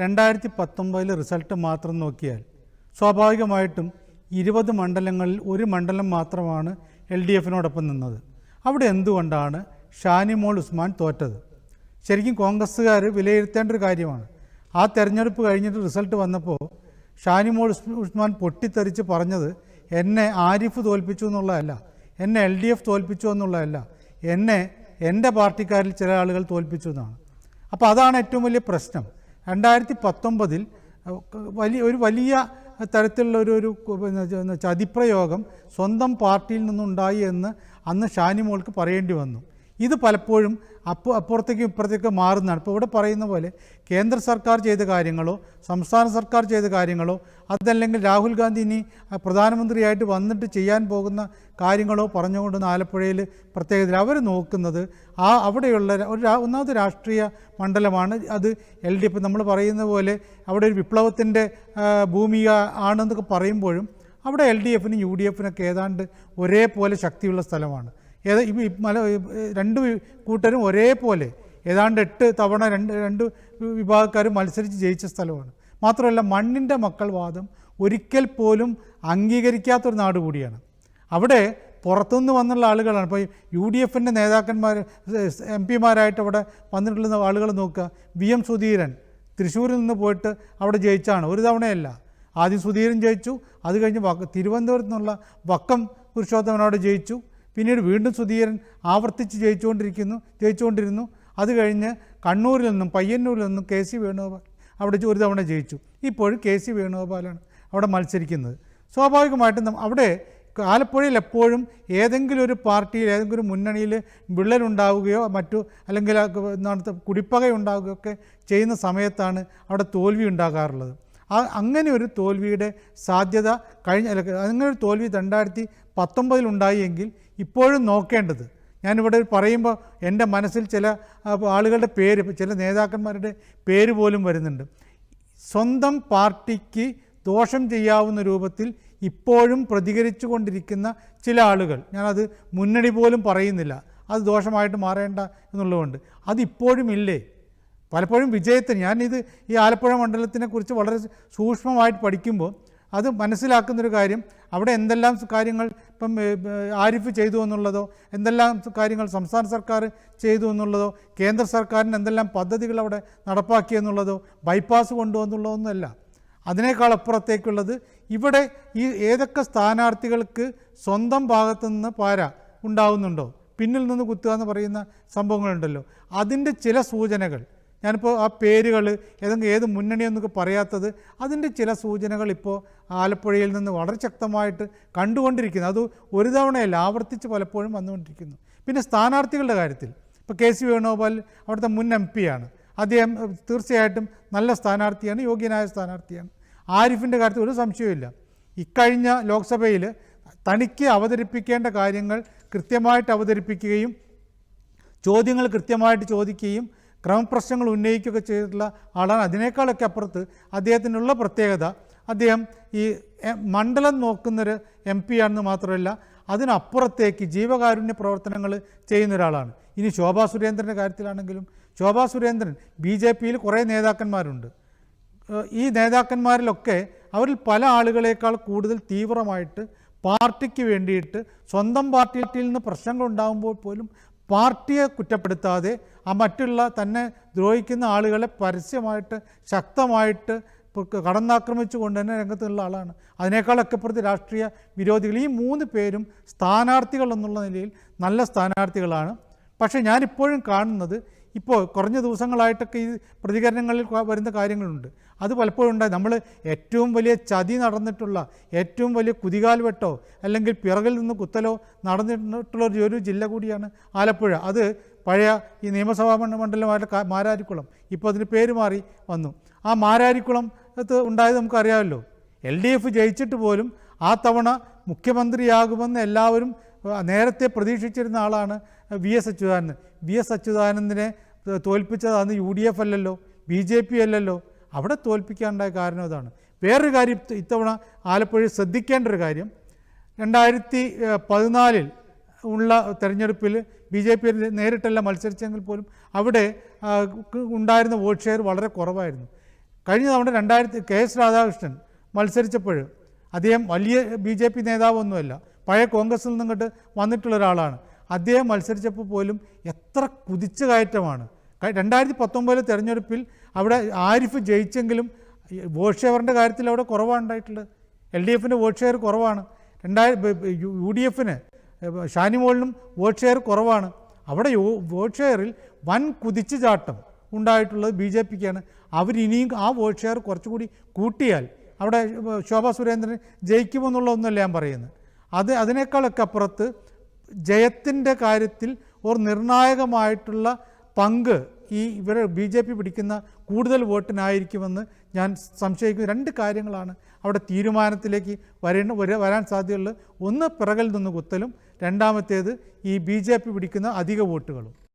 രണ്ടായിരത്തി പത്തൊമ്പതിലെ റിസൾട്ട് മാത്രം നോക്കിയാൽ സ്വാഭാവികമായിട്ടും ഇരുപത് മണ്ഡലങ്ങളിൽ ഒരു മണ്ഡലം മാത്രമാണ് എൽ ഡി എഫിനോടൊപ്പം നിന്നത്. അവിടെ എന്തുകൊണ്ടാണ് ഷാനിമോൾ ഉസ്മാൻ തോറ്റത്? ശരിക്കും കോൺഗ്രസ്സുകാർ വിലയിരുത്തേണ്ട ഒരു കാര്യമാണ്. ആ തെരഞ്ഞെടുപ്പ് കഴിഞ്ഞിട്ട് റിസൾട്ട് വന്നപ്പോൾ ഷാനിമോൾ ഉസ്- ഉസ്മാൻ പൊട്ടിത്തെറിച്ച് പറഞ്ഞത് എന്നെ ആരിഫ് തോൽപ്പിച്ചു എന്നുള്ളതല്ല എന്നെ എൽ ഡി എഫ് തോൽപ്പിച്ചു എന്നുള്ളതല്ല എന്നെ എന്റെ പാർട്ടിക്കാരിൽ ചില ആളുകൾ തോൽപ്പിച്ചു എന്നാണ്. അപ്പോൾ അതാണ് ഏറ്റവും വലിയ പ്രശ്നം. രണ്ടായിരത്തി പത്തൊമ്പതിൽ വലിയ ഒരു വലിയ തരത്തിലുള്ള ഒരു ഒരു ചതിപ്രയോഗം സ്വന്തം പാർട്ടിയിൽ നിന്നുണ്ടായി എന്ന് അന്ന് ഷാനിമോൾക്ക് പറയേണ്ടി വന്നു. ഇത് പലപ്പോഴും അപ്പോൾ അപ്പുറത്തേക്കും ഇപ്പുറത്തേക്കും മാറുന്നതാണ്. ഇപ്പോൾ ഇവിടെ പറയുന്ന പോലെ കേന്ദ്ര സർക്കാർ ചെയ്ത കാര്യങ്ങളോ സംസ്ഥാന സർക്കാർ ചെയ്ത കാര്യങ്ങളോ അതല്ലെങ്കിൽ രാഹുൽ ഗാന്ധി ഇനി പ്രധാനമന്ത്രിയായിട്ട് വന്നിട്ട് ചെയ്യാൻ പോകുന്ന കാര്യങ്ങളോ പറഞ്ഞുകൊണ്ടുവന്ന ആലപ്പുഴയിൽ പ്രത്യേകത അവർ നോക്കുന്നത് ആ അവിടെയുള്ള ഒരു ഒന്നാമത് രാഷ്ട്രീയ മണ്ഡലമാണ്. അത് എൽ ഡി എഫ്. നമ്മൾ പറയുന്ന പോലെ അവിടെ ഒരു വിപ്ലവത്തിന്റെ ഭൂമിക ആണെന്നൊക്കെ പറയുമ്പോഴും അവിടെ എൽ ഡി എഫിനും യു ഡി എഫിനൊക്കെ ഏതാണ്ട് ഒരേപോലെ ശക്തിയുള്ള സ്ഥലമാണ്. ഏത് മല രണ്ട് കൂട്ടരും ഒരേപോലെ. ഏതാണ്ട് എട്ട് തവണ രണ്ട് രണ്ട് വിഭാഗക്കാരും മത്സരിച്ച് ജയിച്ച സ്ഥലമാണ്. മാത്രമല്ല മണ്ണിന്റെ മക്കൾ വാദം ഒരിക്കൽ പോലും അംഗീകരിക്കാത്തൊരു നാട് കൂടിയാണ്. അവിടെ പുറത്തുനിന്ന് വന്നുള്ള ആളുകളാണ്. ഇപ്പോൾ യു ഡി എഫിന്റെ നേതാക്കന്മാർ എം പിമാരായിട്ട് അവിടെ വന്നിട്ടുള്ള ആളുകൾ നോക്കുക. വി എം സുധീരൻ തൃശ്ശൂരിൽ നിന്ന് പോയിട്ട് അവിടെ ജയിച്ചാണ്. ഒരു തവണയല്ല. ആദ്യം സുധീരൻ ജയിച്ചു. അത് കഴിഞ്ഞ് തിരുവനന്തപുരത്ത് നിന്നുള്ള വക്കം പുരുഷോത്തമൻ അവിടെ ജയിച്ചു. പിന്നീട് വീണ്ടും സുധീരൻ ആവർത്തിച്ച് ജയിച്ചുകൊണ്ടിരിക്കുന്നു ജയിച്ചുകൊണ്ടിരുന്നു. അത് കഴിഞ്ഞ് കണ്ണൂരിൽ നിന്നും പയ്യന്നൂരിൽ നിന്നും കെ സി വേണുഗോപാൽ അവിടെ ഒരു തവണ ജയിച്ചു. ഇപ്പോഴും കെ സി വേണുഗോപാലാണ് അവിടെ മത്സരിക്കുന്നത്. സ്വാഭാവികമായിട്ടും അവിടെ ആലപ്പുഴയിൽ എപ്പോഴും ഏതെങ്കിലും ഒരു പാർട്ടിയിൽ ഏതെങ്കിലും ഒരു മുന്നണിയിൽ വിള്ളലുണ്ടാവുകയോ മറ്റു അല്ലെങ്കിൽ എന്താണ് കുടിപ്പകയുണ്ടാവുകയോ ഒക്കെ ചെയ്യുന്ന സമയത്താണ് അവിടെ തോൽവി ഉണ്ടാകാറുള്ളത്. അങ്ങനെ ഒരു തോൽവിയുടെ സാധ്യത കഴിഞ്ഞ അങ്ങനെ ഒരു തോൽവി രണ്ടായിരത്തി പത്തൊമ്പതിലുണ്ടായി എങ്കിൽ ഇപ്പോഴും നോക്കേണ്ടത്. ഞാനിവിടെ പറയുമ്പോൾ എന്റെ മനസ്സിൽ ചില ആളുകളുടെ പേര് ചില നേതാക്കന്മാരുടെ പേര് പോലും വരുന്നുണ്ട്. സ്വന്തം പാർട്ടിക്ക് ദോഷം ചെയ്യാവുന്ന രൂപത്തിൽ ഇപ്പോഴും പ്രതികരിച്ചു കൊണ്ടിരിക്കുന്ന ചില ആളുകൾ ഞാനത് മുന്നണി പോലും പറയുന്നില്ല. അത് ദോഷമായിട്ട് മാറേണ്ട എന്നുള്ളതുകൊണ്ട്. അതിപ്പോഴും ഇല്ലേ? പലപ്പോഴും വിജയത്തിന് ഞാനിത് ഈ ആലപ്പുഴ മണ്ഡലത്തിനെ കുറിച്ച് വളരെ സൂക്ഷ്മമായിട്ട് പഠിക്കുമ്പോൾ അത് മനസ്സിലാക്കുന്നൊരു കാര്യം. അവിടെ എന്തെല്ലാം കാര്യങ്ങൾ ഇപ്പം ആരിഫ് ചെയ്തു എന്നുള്ളതോ എന്തെല്ലാം കാര്യങ്ങൾ സംസ്ഥാന സർക്കാർ ചെയ്തു എന്നുള്ളതോ കേന്ദ്ര സർക്കാരിന് എന്തെല്ലാം പദ്ധതികൾ അവിടെ നടപ്പാക്കി എന്നുള്ളതോ ബൈപ്പാസ് കൊണ്ടുവന്നുള്ളതൊന്നുമല്ല. അതിനേക്കാൾ അപ്പുറത്തേക്കുള്ളത് ഇവിടെ ഈ ഏതൊക്കെ സ്ഥാനാർത്ഥികൾക്ക് സ്വന്തം ഭാഗത്തു നിന്ന് പാര ഉണ്ടാവുന്നുണ്ടോ? പിന്നിൽ നിന്ന് കുത്തുക എന്ന് പറയുന്ന സംഭവങ്ങളുണ്ടല്ലോ. അതിന്റെ ചില സൂചനകൾ. ഞാനിപ്പോൾ ആ പേരുകൾ ഏതെങ്കിലും ഏത് മുന്നണിയെന്നൊക്കെ പറയാത്തത് അതിന്റെ ചില സൂചനകൾ ഇപ്പോൾ ആലപ്പുഴയിൽ നിന്ന് വളരെ ശക്തമായിട്ട് കണ്ടുകൊണ്ടിരിക്കുന്നു. അത് ഒരു തവണയല്ല ആവർത്തിച്ച് പലപ്പോഴും വന്നുകൊണ്ടിരിക്കുന്നു. പിന്നെ സ്ഥാനാർത്ഥികളുടെ കാര്യത്തിൽ. ഇപ്പോൾ കെ സി വേണുഗോപാൽ അവിടുത്തെ മുൻ എം പിയാണ് അദ്ദേഹം തീർച്ചയായിട്ടും നല്ല സ്ഥാനാർത്ഥിയാണ് യോഗ്യനായ സ്ഥാനാർത്ഥിയാണ്. ആരിഫിന്റെ കാര്യത്തിൽ ഒരു സംശയവുമില്ല. ഇക്കഴിഞ്ഞ ലോക്സഭയിൽ തനിക്ക് അവതരിപ്പിക്കേണ്ട കാര്യങ്ങൾ കൃത്യമായിട്ട് അവതരിപ്പിക്കുകയും ചോദ്യങ്ങൾ കൃത്യമായിട്ട് ചോദിക്കുകയും ക്രമപ്രശ്നങ്ങൾ ഉന്നയിക്കുകയൊക്കെ ചെയ്തിട്ടുള്ള ആളാണ്. അതിനേക്കാളൊക്കെ അപ്പുറത്ത് അദ്ദേഹത്തിനുള്ള പ്രത്യേകത അദ്ദേഹം ഈ മണ്ഡലം നോക്കുന്നൊരു എം പി ആണെന്ന് മാത്രമല്ല അതിനപ്പുറത്തേക്ക് ജീവകാരുണ്യ പ്രവർത്തനങ്ങൾ ചെയ്യുന്ന ഒരാളാണ്. ഇനി ശോഭാ സുരേന്ദ്രന്റെ കാര്യത്തിലാണെങ്കിലും ശോഭാ സുരേന്ദ്രൻ ബി ജെ പിയിൽ കുറേ നേതാക്കന്മാരുണ്ട്. ഈ നേതാക്കന്മാരിലൊക്കെ അവരിൽ പല ആളുകളേക്കാൾ കൂടുതൽ തീവ്രമായിട്ട് പാർട്ടിക്ക് വേണ്ടിയിട്ട് സ്വന്തം പാർട്ടിയിൽ നിന്ന് പ്രശ്നങ്ങൾ ഉണ്ടാകുമ്പോൾ പോലും പാർട്ടിയെ കുറ്റപ്പെടുത്താതെ ആ മറ്റുള്ള തന്നെ ദ്രോഹിക്കുന്ന ആളുകളെ പരസ്യമായിട്ട് ശക്തമായിട്ട് കടന്നാക്രമിച്ചു കൊണ്ട് തന്നെ രംഗത്തുള്ള ആളാണ്. അതിനേക്കാളൊക്കെ പ്രതി രാഷ്ട്രീയ വിരോധികൾ. ഈ മൂന്ന് പേരും സ്ഥാനാർത്ഥികൾ എന്നുള്ള നിലയിൽ നല്ല സ്ഥാനാർത്ഥികളാണ്. പക്ഷേ ഞാനിപ്പോഴും കാണുന്നത് ഇപ്പോൾ കുറഞ്ഞ ദിവസങ്ങളായിട്ടൊക്കെ ഈ പ്രതികരണങ്ങളിൽ വരുന്ന കാര്യങ്ങളുണ്ട്. അത് പലപ്പോഴും ഉണ്ടായി. നമ്മൾ ഏറ്റവും വലിയ ചതി നടന്നിട്ടുള്ള ഏറ്റവും വലിയ കുതികാൽ വെട്ടോ അല്ലെങ്കിൽ പിറകിൽ നിന്ന് കുത്തലോ നടന്നിട്ടുള്ള ഒരു- ജില്ല കൂടിയാണ് ആലപ്പുഴ. അത് പഴയ ഈ നിയമസഭാ മണ്ഡ- മണ്ഡലമായിട്ട് മാരാരിക്കുളം. ഇപ്പോൾ അതിന് പേര് മാറി വന്നു. ആ മാരാരിക്കുളം അത് ഉണ്ടായത് നമുക്കറിയാമല്ലോ. എൽ ഡി എഫ് ജയിച്ചിട്ട് പോലും ആ തവണ മുഖ്യമന്ത്രിയാകുമെന്ന് എല്ലാവരും നേരത്തെ പ്രതീക്ഷിച്ചിരുന്ന ആളാണ് V S Achuthanandan. V S അച്യുതാനന്ദനെ തോൽപ്പിച്ചത് അന്ന് യു ഡി എഫ് അല്ലല്ലോ ബി ജെ പി അല്ലല്ലോ. അവിടെ തോൽപ്പിക്കാനുണ്ടായ കാരണം അതാണ്. വേറൊരു കാര്യം ഇത്ത- ഇത്തവണ ആലപ്പുഴയിൽ ശ്രദ്ധിക്കേണ്ട ഒരു കാര്യം രണ്ടായിരത്തി പതിനാലിൽ ഉള്ള തെരഞ്ഞെടുപ്പിൽ ബി ജെ പി നേരിട്ടല്ല മത്സരിച്ചെങ്കിൽ പോലും അവിടെ ഉണ്ടായിരുന്ന വോട്ട് ഷെയർ വളരെ കുറവായിരുന്നു. കഴിഞ്ഞ തവണ രണ്ടായിരത്തി കെ എസ് രാധാകൃഷ്ണൻ മത്സരിച്ചപ്പോൾ അദ്ദേഹം വലിയ ബി ജെ പി നേതാവൊന്നുമല്ല പഴയ കോൺഗ്രസിൽ നിന്നിങ്ങോട്ട് വന്നിട്ടുള്ള ഒരാളാണ്. അദ്ദേഹം മത്സരിച്ചപ്പോൾ പോലും എത്ര കുതിച്ചു കയറ്റമാണ്. രണ്ടായിരത്തി പത്തൊമ്പതിലെ തെരഞ്ഞെടുപ്പിൽ അവിടെ ആരിഫ് ജയിച്ചെങ്കിലും വോട്ട് ഷെയറിന്റെ കാര്യത്തിൽ അവിടെ കുറവാണ് ഉണ്ടായിട്ടുള്ളത്. എൽ ഡി എഫിന്റെ വോട്ട് ഷെയർ കുറവാണ് രണ്ടായിരം യു ഡി എഫിന് ഷാനിമോളിനും വോട്ട് ഷെയർ കുറവാണ്. അവിടെ വോട്ട് ഷെയറിൽ വൻ കുതിച്ചു ചാട്ടം ഉണ്ടായിട്ടുള്ളത് ബി ജെ പിക്കാണ്. അവരിനിയും ആ വോട്ട് ഷെയർ കുറച്ചുകൂടി കൂട്ടിയാൽ അവിടെ ശോഭാ സുരേന്ദ്രൻ ജയിക്കുമെന്നുള്ള ഒന്നല്ല ഞാൻ പറയുന്നത്. അത് അതിനേക്കാളൊക്കെ അപ്പുറത്ത് ജയത്തിന്റെ കാര്യത്തിൽ ഒരു നിർണായകമായിട്ടുള്ള പങ്ക് ഈ ഇവരെ ബി ജെ പി പിടിക്കുന്ന കൂടുതൽ വോട്ടിനായിരിക്കുമെന്ന് ഞാൻ സംശയിക്കുന്നു. രണ്ട് കാര്യങ്ങളാണ് അവിടെ തീരുമാനത്തിലേക്ക് വരേണ്ട വര- വരാൻ സാധ്യതയുള്ളത്. ഒന്ന് പിറകിൽ നിന്ന് കുത്തലും രണ്ടാമത്തേത് ഈ ബി പിടിക്കുന്ന അധിക വോട്ടുകളും.